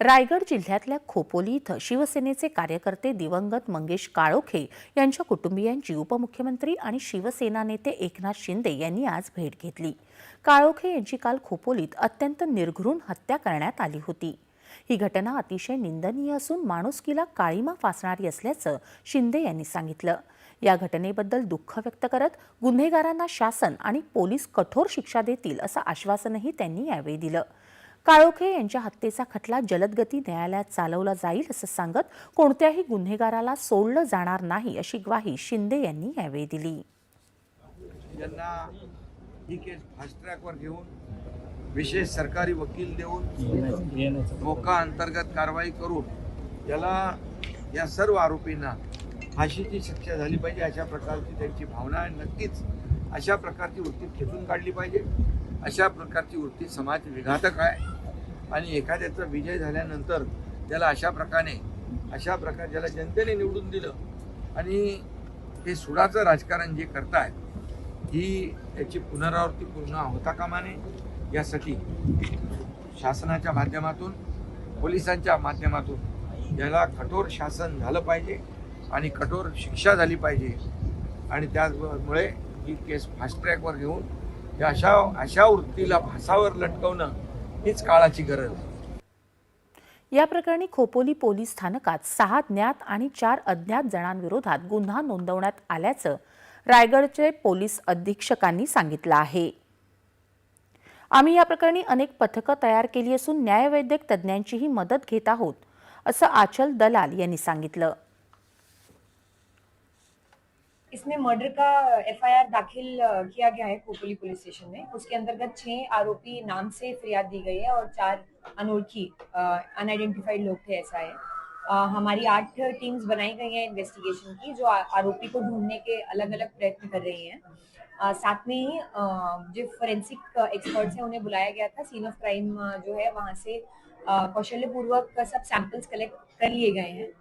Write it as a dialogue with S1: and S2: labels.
S1: रायगड जिल्ह्यातल्या खोपोली इथं शिवसेनेचे कार्यकर्ते दिवंगत मंगेश काळोखे यांच्या कुटुंबियांची उपमुख्यमंत्री आणि शिवसेना नेते एकनाथ शिंदे यांनी आज भेट घेतली. काळोखे यांची काल खोपोलीत अत्यंत निर्घृण हत्या करण्यात आली होती. ही घटना अतिशय निंदनीय असून माणुसकीला काळीमा फासणारी असल्याचं शिंदे यांनी सांगितलं. या घटनेबद्दल दुःख व्यक्त करत गुन्हेगारांना शासन आणि पोलीस कठोर शिक्षा देतील असं आश्वासनही त्यांनी यावेळी दिलं. काळोखे यांच्या हत्येचा खटला जलदगती न्यायालयात चालवला जाईल असं सांगत कोणत्याही गुन्हेगाराला सोडलं जाणार नाही अशी ग्वाही शिंदे यांनी यावेळी दिली.
S2: यांना ही केस फास्ट ट्रॅकवर घेऊन विशेष सरकारी वकील देऊन मोका अंतर्गत कारवाई करून याला या सर्व आरोपींना फाशीची शिक्षा झाली पाहिजे अशा प्रकारची त्यांची भावना नक्कीच अशा प्रकारची वृत्ती खेचून काढली पाहिजे. अशा प्रकारची वृत्ती समाज विघातक आहे. आणि एखाद्याचा विजय झाल्यानंतर त्याला अशा प्रकारे अशा प्रकारे ज्याला जनतेने निवडून दिलं आणि हे सुडाचं राजकारण जे करतायत ही याची पुनरावृत्ती पूर्ण होता कामा नये. यासाठी शासनाच्या माध्यमातून पोलिसांच्या माध्यमातून याला कठोर शासन झालं पाहिजे आणि कठोर शिक्षा झाली पाहिजे. आणि त्यामुळे ही केस फास्ट ट्रॅकवर घेऊन या अशा अशा वृत्तीला फासावर लटकवणं हीच काळाची गरज आहे.
S1: या प्रकरणी खोपोली पोलीस स्थानकात सहा ज्ञात आणि चार अज्ञात जणांविरोधात गुन्हा नोंदवण्यात आल्याचं रायगडचे पोलीस अधीक्षकांनी सांगितलं आहे. आम्ही या प्रकरणी अनेक पथकं तयार केली असून न्यायवैद्यक तज्ज्ञांचीही मदत घेत आहोत असं आचल दलाल यांनी सांगितलं.
S3: इसमें मर्डर का एफआईआर दाखिल किया गया है खोपोली पुलिस स्टेशन में। उसके अंतर्गत छह आरोपी नाम से फरियाद दी गई है और चार अनोळखी अनआइडेंटिफाइड लोग थे ऐसा है। अ, हमारी आठ टीम्स बनाई गई हैं इन्वेस्टिगेशन की जो आ- आरोपी को ढूँढने के अलग अलग प्रयत्न कर रही हैं। अ, साथ में ही जो फोरेंसिक एक्सपर्ट्स हैं उन्हें बुलाया गया था। सीन ऑफ़ क्राइम जो है वहाँ से कौशल्यपूर्वक सब सैंपल्स कलेक्ट कर लिए गए हैं।